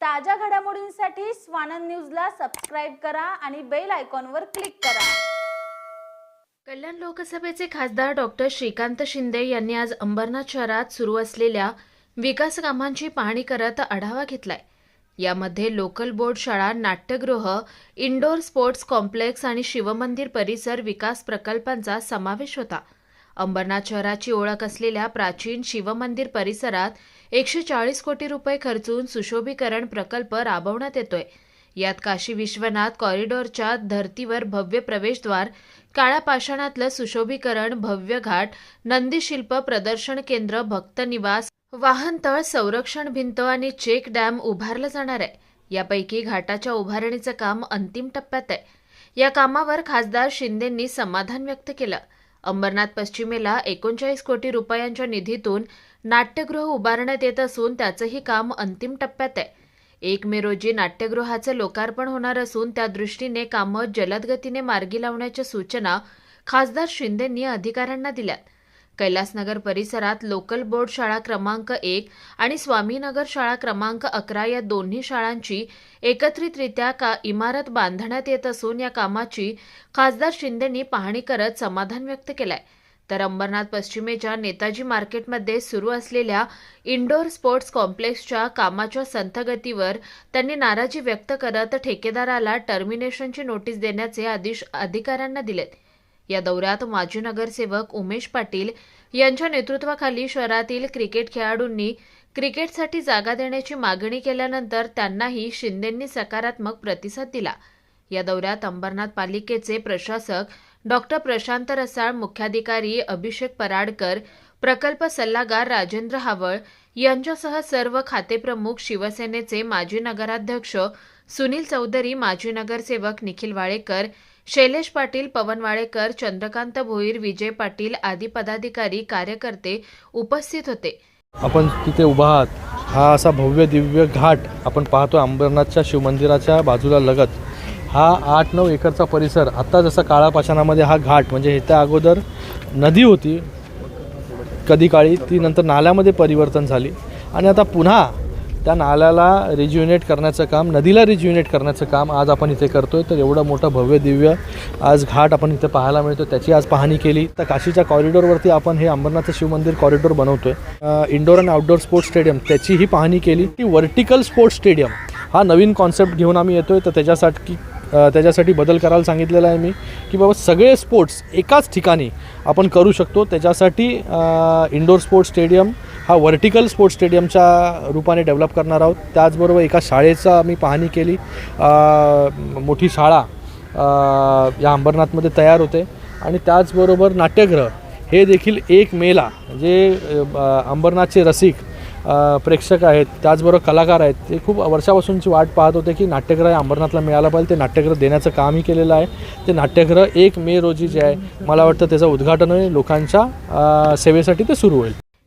ताज्या घडामोडींसाठी स्वानंद न्यूजला सबस्क्राईब करा आणि बेल आयकॉनवर क्लिक करा. कल्याण लोकसभेचे खासदार डॉक्टर श्रीकांत शिंदे यांनी आज अंबरनाथ शहरात सुरू असलेल्या विकास कामांची पाहणी करत आढावा घेतलाय. यामध्ये लोकल बोर्ड शाळा नाट्यगृह इंडोर स्पोर्ट्स कॉम्प्लेक्स आणि शिवमंदिर परिसर विकास प्रकल्पांचा समावेश होता. अंबरनाथ शहराची ओळख असलेल्या प्राचीन शिवमंदिर परिसरात एकशे चाळीस कोटी रुपये खर्चून सुशोभीकरण प्रकल्प राबवण्यात येतोय. यात काशी विश्वनाथ कॉरिडॉरच्या धर्तीवर भव्य प्रवेशद्वार काळ्या पाषाणातलं सुशोभीकरण भव्य घाट नंदीशिल्प प्रदर्शन केंद्र भक्त निवास वाहनतळ संरक्षण भिंत आणि चेक डॅम उभारलं जाणार आहे. यापैकी घाटाच्या उभारणीचं काम अंतिम टप्प्यात आहे. या कामावर खासदार शिंदेंनी समाधान व्यक्त केलं. अंबरनाथ पश्चिमेला एकोणचाळीस कोटी रुपयांच्या निधीतून नाट्यगृह उभारण्यात येत असून त्याचंही काम अंतिम टप्प्यात आहे. एक मे रोजी नाट्यगृहाचं लोकार्पण होणार असून त्या दृष्टीने कामं जलदगतीने मार्गी लावण्याच्या सूचना खासदार शिंदेंनी अधिकाऱ्यांना दिल्यात. कैलासनगर परिसरात लोकल बोर्ड शाळा क्रमांक एक आणि स्वामीनगर शाळा क्रमांक अकरा या दोन्ही शाळांची एकत्रितरित्या का इमारत बांधण्यात येत असून या कामाची खासदार शिंदेंनी पाहणी करत समाधान व्यक्त केलंय. तर अंबरनाथ पश्चिमेच्या नेताजी मार्केटमध्ये सुरू असलेल्या इंडोर स्पोर्ट्स कॉम्प्लेक्सच्या कामाच्या संथगतीवर त्यांनी नाराजी व्यक्त करत ठेकेदाराला टर्मिनेशनची नोटीस देण्याचे आदेश अधिकाऱ्यांना दिलेत. या दौऱ्यात माजी नगरसेवक उमेश पाटील यांच्या नेतृत्वाखाली शहरातील क्रिकेट खेळाडूंनी क्रिकेटसाठी जागा देण्याची मागणी केल्यानंतर त्यांनाही शिंदेंनी सकारात्मक प्रतिसाद दिला. या दौऱ्यात अंबरनाथ पालिकेचे प्रशासक डॉक्टर प्रशांत रसाळ मुख्याधिकारी अभिषेक पराडकर प्रकल्प सल्लागार राजेंद्र हावळ यांच्यासह सर्व खातेप्रमुख शिवसेनेचे माजी नगराध्यक्ष सुनील चौधरी माजी नगरसेवक निखिल वाळेकर शैलेश पाटील पवन वाळेकर चंद्रकांत भोईर विजय पाटील आदी पदाधिकारी कार्यकर्ते उपस्थित होते. आपण तिथे उभा आहात. हा असा भव्य दिव्य घाट आपण पाहतो अंबरनाथच्या शिवमंदिराच्या बाजूला लगत. हा आठ नऊ एकरचा परिसर आत्ता जसा काळा पाषाणामध्ये हा घाट म्हणजे ह्याच्या अगोदर नदी होती. कधी काळी ती नंतर नाल्यामध्ये परिवर्तन झाली. आणि आता पुन्हा त्या नाल्याला रिज्युनेट करण्याचं काम नदीला रिज्युनेट करण्याचं काम आज आपण इथे करतोय. तर एवढं मोठं भव्य दिव्य आज घाट आपण इथे पाहायला मिळतो त्याची आज पाहणी केली. तर काशीच्या कॉरिडॉरवरती आपण हे अंबरनाथ शिवमंदिर कॉरिडॉर बनवतोय. इंडोर आणि आउटडोर स्पोर्ट्स स्टेडियम त्याचीही पाहणी केली. ती व्हर्टिकल स्पोर्ट्स स्टेडियम हा नवीन कॉन्सेप्ट घेऊन आम्ही येतोय. तर त्याच्यासाठी त्याच्यासाठी बदल करायला सांगितलेला आहे मी की बाबा सगळे स्पोर्ट्स एकाच ठिकाणी आपण करू शकतो. त्याच्यासाठी इंडोर स्पोर्ट्स स्टेडियम हा व्हर्टिकल स्पोर्ट्स स्टेडियमच्या रूपाने डेव्हलप करणार आहोत. त्याचबरोबर एका शाळेचा आम्ही पाहणी केली. मोठी शाळा या अंबरनाथमध्ये तयार होते. आणि त्याचबरोबर नाट्यगृह हे देखील एक मेला जे अंबरनाथचे रसिक प्रेक्षक आहेत त्याचबरोबर कलाकार आहेत ते खूप वर्षापासूनची वाट पाहत होते की नाट्यगृह हे अंबरनाथला मिळालं पाहिजे. ते नाट्यगृह देण्याचं कामही केलेलं आहे. ते नाट्यगृह एक मे रोजी जे आहे मला वाटतं त्याचं उद्घाटन होईल लोकांच्या सेवेसाठी ते सुरू होईल.